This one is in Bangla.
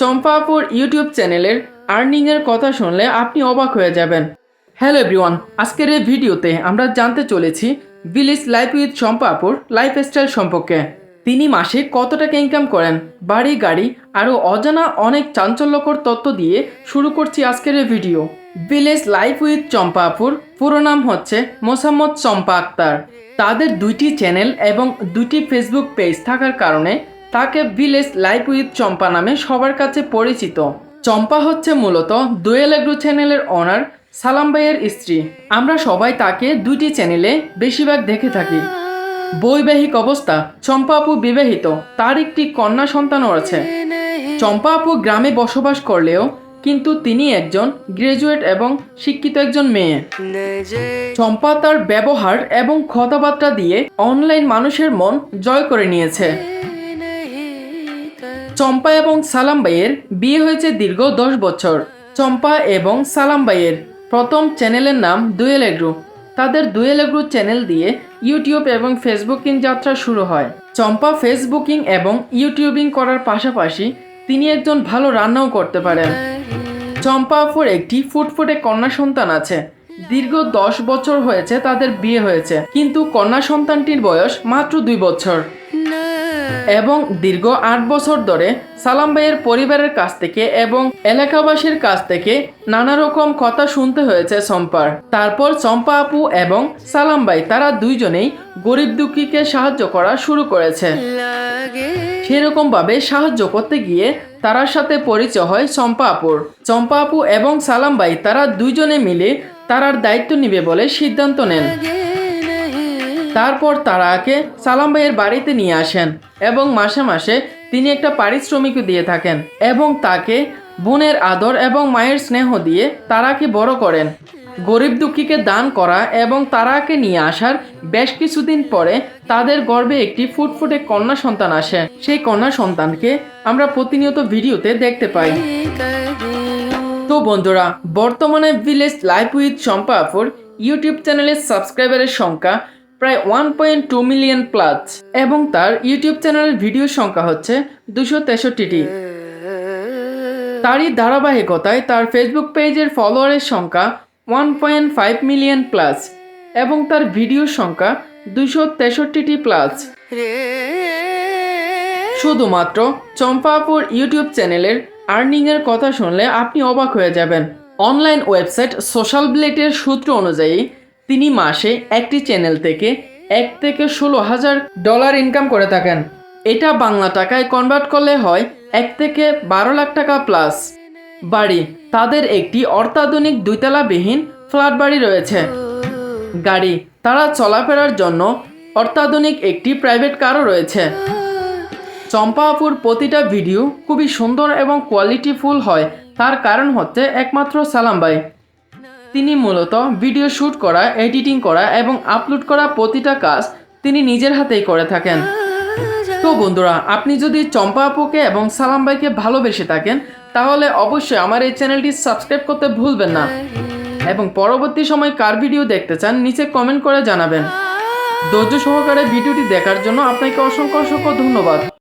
চম্পাপুর ইউটিউব চ্যানেলের আর্নিংয়ের কথা শুনলে আপনি অবাক হয়ে যাবেন। হ্যালো এভরিওয়ান আজকের এই ভিডিওতে আমরা জানতে চলেছি village life with Champapur lifestyle সম্পর্কে। তিনি মাসে কত টাকা ইনকাম করেন, বাড়ি, গাড়ি, আরও অজানা অনেক চাঞ্চল্যকর তথ্য দিয়ে শুরু করছি আজকের এই video. Village life with Champapur, পুরো নাম হচ্ছে মোসাম্মদ চম্পা আক্তার। তাদের দুইটি চ্যানেল এবং দুইটি ফেসবুক পেজ থাকার কারণে তাকে ভিলেজ লাইফ উইথ চম্পা নামে সবার কাছে পরিচিত। চম্পা হচ্ছে মূলত দোয়েল চ্যানেলের অনার সালাম ভাইয়ের স্ত্রী। আমরা সবাই তাকে দুইটি চ্যানেলে বেশিরভাগ দেখে থাকি। বৈবাহিক অবস্থা, চম্পা আপু বিবাহিত, তার একটি কন্যা সন্তানও আছে। চম্পা আপু গ্রামে বসবাস করলেও কিন্তু তিনি একজন গ্রাজুয়েট এবং শিক্ষিত একজন মেয়ে। চম্পা তার ব্যবহার এবং কথাবার্তা দিয়ে অনলাইন মানুষের মন জয় করে নিয়েছে। চম্পা এবং সালাম ভাইয়ের বিয়ে হয়েছে দীর্ঘ দশ বছর। চম্পা এবং সালাম ভাইয়ের প্রথম চ্যানেলের নাম দুয়েল এগ্রু। তাদের দুয়েল এগ্রু চ্যানেল দিয়ে ইউটিউব এবং ফেসবুকিং যাত্রা শুরু হয়। চম্পা ফেসবুকিং এবং ইউটিউবিং করার পাশাপাশি তিনি একজন ভালো রান্নাও করতে পারেন। চম্পা আপুর একটি ফুটফুটে কন্যা সন্তান আছে। দীর্ঘ দশ বছর হয়েছে তাদের বিয়ে হয়েছে। কিন্তু কন্যা সন্তানটির বয়স মাত্র দুই বছর। এবং দীর্ঘ আট বছর ধরে সালাম ভাইয়ের পরিবারের কাছ থেকে এবং এলাকাবাসীর কাছ থেকে নানা রকম কথা শুনতে হয়েছে চম্পার। তারপর চম্পা আপু এবং সালাম ভাই তারা দুইজনেই গরিব দুঃখীকে সাহায্য করা শুরু করেছে। সেরকম ভাবে সাহায্য করতে গিয়ে তারার সাথে পরিচয় হয় চম্পা আপুর। চম্পা আপু এবং সালাম ভাই তারা দুইজনে মিলে তারার দায়িত্ব নিবে বলে সিদ্ধান্ত নেন। তারপর তারাকে সালাম ভাইয়ের বাড়িতে নিয়ে আসেন এবং মাসে মাসে তিনি একটা পারিশ্রমিকও দিয়ে থাকেন এবং তাকে বোনের আদর এবং মায়ের স্নেহ দিয়ে তারাকে বড় করেন। গরিব দুঃখীকে দান করা এবং তারাকে নিয়ে আসার বেশ কিছুদিন পরে তাদের গর্ভে একটি ফুটফুটে কন্যা সন্তান আসে। সেই কন্যা সন্তানকে আমরা প্রতিনিয়ত ভিডিওতে দেখতে পাই। তো বন্ধুরা, বর্তমানে ভিলেজ লাইফ উইথ চম্পা আফর ইউটিউব চ্যানেলের সাবস্ক্রাইবারের সংখ্যা প্রায় one point two million plus এবং তার ইউটিউব চ্যানেলের ভিডিও সংখ্যা হচ্ছে দুশো তেষট্টিটি। তারই ধারাবাহিকতায় তার ফেসবুক পেজের ফলোয়ারের সংখ্যা one point five million plus এবং তার ভিডিওর সংখ্যা দুশো তেষট্টিটি প্লাস শুধুমাত্র চম্পাপুর ইউটিউব চ্যানেলের আর্নিংয়ের কথা শুনলে আপনি অবাক হয়ে যাবেন। অনলাইন ওয়েবসাইট সোশ্যাল ব্লেটের সূত্র অনুযায়ী তিনি মাসে একটি চ্যানেল থেকে এক থেকে ষোলো হাজার ডলার ইনকাম করে থাকেন। এটা বাংলা টাকায় কনভার্ট করলে হয় এক থেকে বারো লাখ টাকা প্লাস বাড়ি, তাদের একটি অত্যাধুনিক দুইতলাবিহীন ফ্ল্যাট বাড়ি রয়েছে। গাড়ি, তারা চলাফেরার জন্য অত্যাধুনিক একটি প্রাইভেট কারও রয়েছে। চম্পা আপুর প্রতিটা ভিডিও খুবই সুন্দর এবং কোয়ালিটিফুল হয়। তার কারণ হচ্ছে একমাত্র সালাম ভাই। তিনি মূলত ভিডিও শ্যুট করা, এডিটিং করা এবং আপলোড করা প্রতিটা কাজ তিনি নিজের হাতেই করে থাকেন। তো বন্ধুরা, আপনি যদি চম্পা আপুকে এবং সালাম ভাইকে ভালোবেসে থাকেন, তাহলে অবশ্যই আমার এই চ্যানেলটি সাবস্ক্রাইব করতে ভুলবেন না। এবং পরবর্তী সময় কার ভিডিও দেখতে চান, নিচে কমেন্ট করে জানাবেন। ধৈর্য সহকারে ভিডিওটি দেখার জন্য আপনাকে অসংখ্য অসংখ্য ধন্যবাদ।